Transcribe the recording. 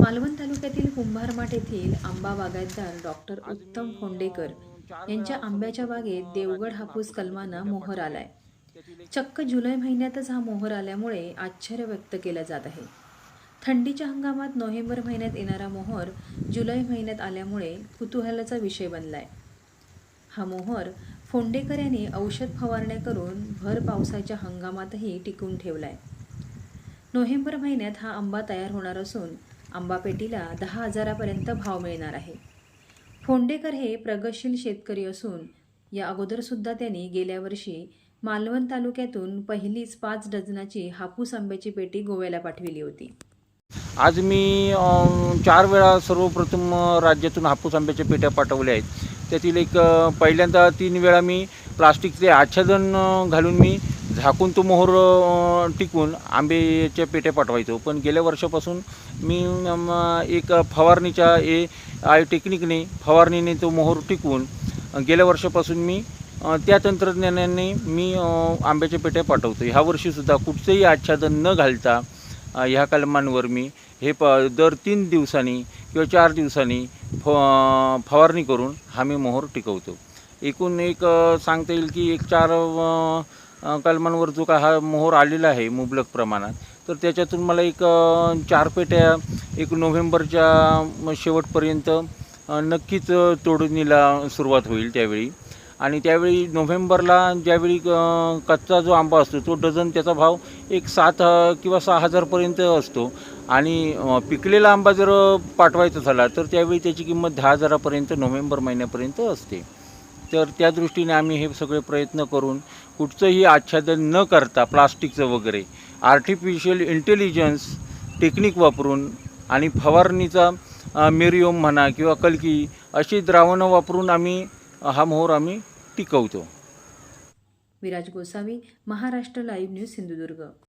मालवण तालुक्यातील कुंभारमाठ येथील आंबा बागायतदार डॉक्टर उत्तम फोंडेकर यांच्या आंब्याच्या बागेत देवगड हापूस कलमानं मोहर आलाय. चक्क जुलै महिन्यातच हा मोहर आल्यामुळे आश्चर्य व्यक्त केलं जात आहे. थंडीच्या हंगामात नोव्हेंबर महिन्यात येणारा मोहर जुलै महिन्यात आल्यामुळे कुतूहलाचा विषय बनलाय. हा मोहर फोंडेकर यांनी औषध फवारण्या करून भर पावसाच्या हंगामातही टिकून ठेवलाय. नोव्हेंबर महिन्यात हा आंबा तयार होणार असून आंबा पेटीला दहा हजारापर्यंत भाव मिळणार आहे. फोंडेकर हे प्रगतशील शेतकरी असून या अगोदरसुद्धा त्यांनी गेल्या वर्षी मालवण तालुक्यातून पहिलीच पाच डझनाची हापूस आंब्याची पेटी गोव्याला पाठविली होती. आज मी चार वेळा सर्वप्रथम राज्यातून हापूस आंब्याच्या पेट्या पाठवल्या आहेत. त्यातील एक पहिल्यांदा तीन वेळा मी प्लास्टिकचे आच्छादन घालून मी झाकून तो मोहर टिकून आंब्याच्या पेट्या पाठवायचो. पण गेल्या वर्षापासून मी एक फवारणीच्या ए आय टेक्निकने फवारणीने तो मोहर टिकवून गेल्या वर्षापासून मी त्या तंत्रज्ञानाने मी आंब्याच्या पेट्या पाठवतो ह्या वर्षीसुद्धा कुठचंही आच्छादन न घालता ह्या कलमांवर मी हे प दर तीन दिवसांनी किंवा चार दिवसांनी फ फवारणी करून हा मी मोहर टिकवतो. एकूण एक सांगता येईल की एक चार कलमांवर जो का हा मोहर आलेला आहे मुबलक प्रमाणात तर त्याच्यातून मला एक चार पेट्या एक नोव्हेंबरच्या शेवटपर्यंत नक्कीच तोडणीला सुरुवात होईल त्यावेळी. आणि त्यावेळी नोव्हेंबरला ज्यावेळी कच्चा जो आंबा असतो तो डझन त्याचा भाव एक सात किंवा सहा हजारपर्यंत असतो. आणि पिकलेला आंबा जर पाठवायचा झाला तर त्यावेळी त्याची किंमत दहा हजारापर्यंत नोव्हेंबर महिन्यापर्यंत असते. तर त्या दृष्टीने आम्ही हे सगळे प्रयत्न करून कुठचंही आच्छादन न करता प्लास्टिकचं वगैरे आर्टिफिशियल इंटेलिजन्स टेक्निक वापरून आणि फवारणीचा अ, म्हणा किंवा कलकी अशी द्रावणं वापरून आम्ही हा मोहर आम्ही टिकवतो. Viraj Gosavi Maharashtra live news Sindhudurg.